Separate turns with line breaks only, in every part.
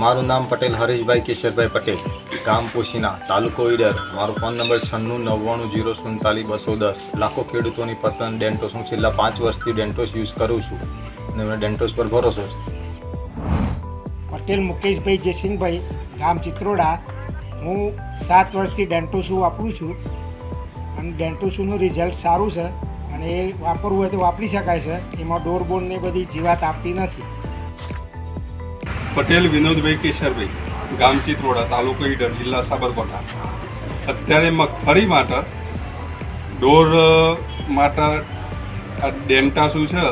મારું નામ પટેલ, હરેશભાઈ કેશરભાઈ પટેલ. ગામ પોશીના, તાલુકો ઈડર. મારો ફોન નંબર છન્નું નવ્વાણું જીરો સુડતાલીસ બસો દસ. લાખો ખેડૂતોની પસંદ ડેન્ટોસ. હું છેલ્લા પાંચ વર્ષથી ડેન્ટોસ યુઝ કરું છું અને મને ડેન્ટોસ પર ભરોસો છે.
પટેલ મુકેશભાઈ જયસિંહભાઈ, ગામ ચિત્રોડા. હું સાત વર્ષથી ડેન્ટોસુ વાપરું છું અને ડેન્ટોસુનું રિઝલ્ટ સારું છે અને એ વાપરવું હોય તો વાપરી શકાય છે. એમાં ડોરબોન ને બધી જીવાત આપતી નથી.
પટેલ, વિનોદભાઈ કેશરભાઈ ગામ ચિત્રોડા તાલુકો ઈડર, જિલ્લા સાબરકાંઠા. અત્યારે મગફળી માટે ડોર માટે આ ડેન્ટા શું છે,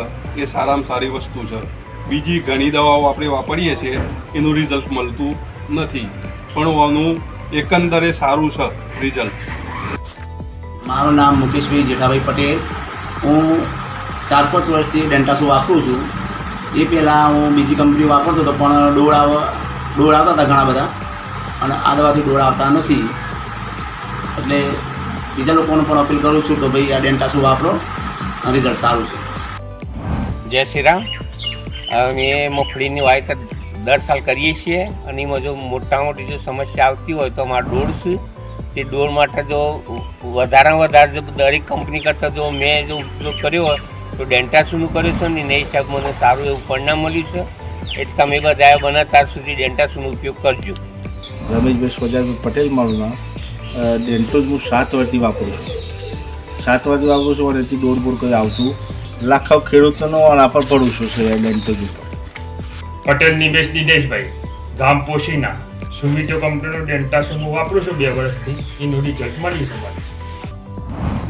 એ સારામાં સારી વસ્તુ છે. બીજી ઘણી દવાઓ આપણે વાપરીએ છીએ, એનું રિઝલ્ટ મળતું નથી. પણ આનું એકંદરે સારું છે રિઝલ્ટ.
મારું નામ મુકેશભાઈ જેઠાભાઈ પટેલ. હું ચાર પાંચ વર્ષથી ડેન્ટાસુ વાપરું છું એ પહેલાં હું બીજી કંપની વાપરતો હતો પણ ડોળ આવ, ડોળ આવતા હતા ઘણા બધા. અને આ દવાથી ડોળ આવતા નથી. એટલે બીજા લોકોને પણ અપીલ કરું છું કે ભાઈ આ ડેન્ટાસુ વાપરો રિઝલ્ટ સારું છે.
જય શ્રી રામ. અમે મગફળીની વાવેતર દર સાલ કરીએ છીએ અને એમાં જો મોટા મોટી જો સમસ્યા આવતી હોય તો અમારે ડોળ છે. તે ડોળ માટે જો વધારેમાં વધારે જો દરેક કંપની કરતાં જો મેં જો ઉપયોગ કર્યો હોય તો ડેન્ટાસુનું કર્યું છે ને નહીં સાહેબ મને સારું એવું પરિણામ મળ્યું છે. એટલે તમે બધા બને ત્યાર સુધી ડેન્ટાસુનો ઉપયોગ કરજો.
રમેશભાઈ સોજાભાઈ પટેલ મારું નામ. અ, હું સાત વર્ષથી વાપરું છું. સાત વર્ષથી વાપરું છું અને એથી દોડ બોડ કંઈ આવતું લાખો ખેડૂતોનો રાપર પડું છું છે ડેન્ટોઝ ઉપર.
પટેલ નિમેશ દિનેશભાઈ ગામ પોશીના. સુમિટો કંપનીનું ડેન્ટાસુન હું વાપરું છું? બે વર્ષથી. એનું રિઝલ્ટ મળ્યું છે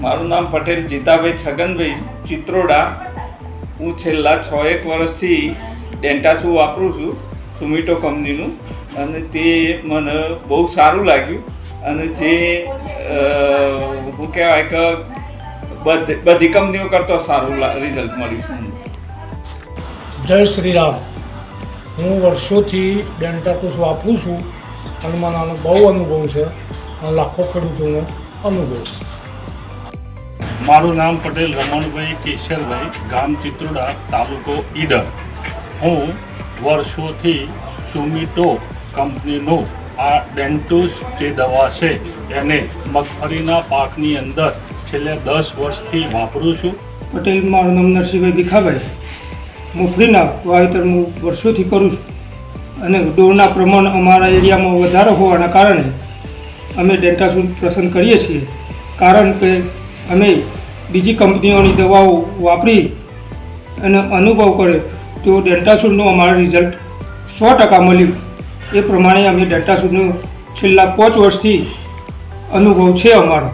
મારું નામ પટેલ જીતાભાઈ છગનભાઈ ચિત્રોડા. હું છેલ્લા છ એક વર્ષથી ડેન્ટાસુ વાપરું છું, સુમિટો કંપનીનું. અને તે મને બહુ સારું લાગ્યું. અને જે હું કહેવાય કે બધ- બધી કંપનીઓ કરતો સારું રિઝલ્ટ મળ્યું
જય શ્રી રામ હું વર્ષોથી ડેન્ટાકુસ વાપરું છું. અને મને આનો બહુ અનુભવ છે. લાખો ખેડૂતોનો અનુભવ છે.
મારું નામ પટેલ રમણભાઈ કેશરભાઈ, ગામ ચિત્રોડા, તાલુકો ઈડર. હું વર્ષોથી સુમિટો કંપનીનો આ ડેન્ટોસ જે દવા છે એને મગફળીના પાકની અંદર છેલ્લા દસ વર્ષથી વાપરું છું.
પટેલ, મારું નામ નરસિંહભાઈ ભીખાભાઈ. મગફળીના વાવેતર હું વર્ષોથી કરું છું. અને ડોળના પ્રમાણ અમારા એરિયામાં વધારો હોવાના કારણે અમે ડેન્ટાસુ પસંદ કરીએ છીએ. કારણ કે અમે બીજી કંપનીઓની દવાઓ વાપરી અને અનુભવ કર્યો. તો ડેન્ટાસુરનું અમારું રિઝલ્ટ સો ટકા મળ્યું. એ પ્રમાણે અમે ડેન્ટાસુરનું છેલ્લા પાંચ વર્ષથી અનુભવ છે અમારો.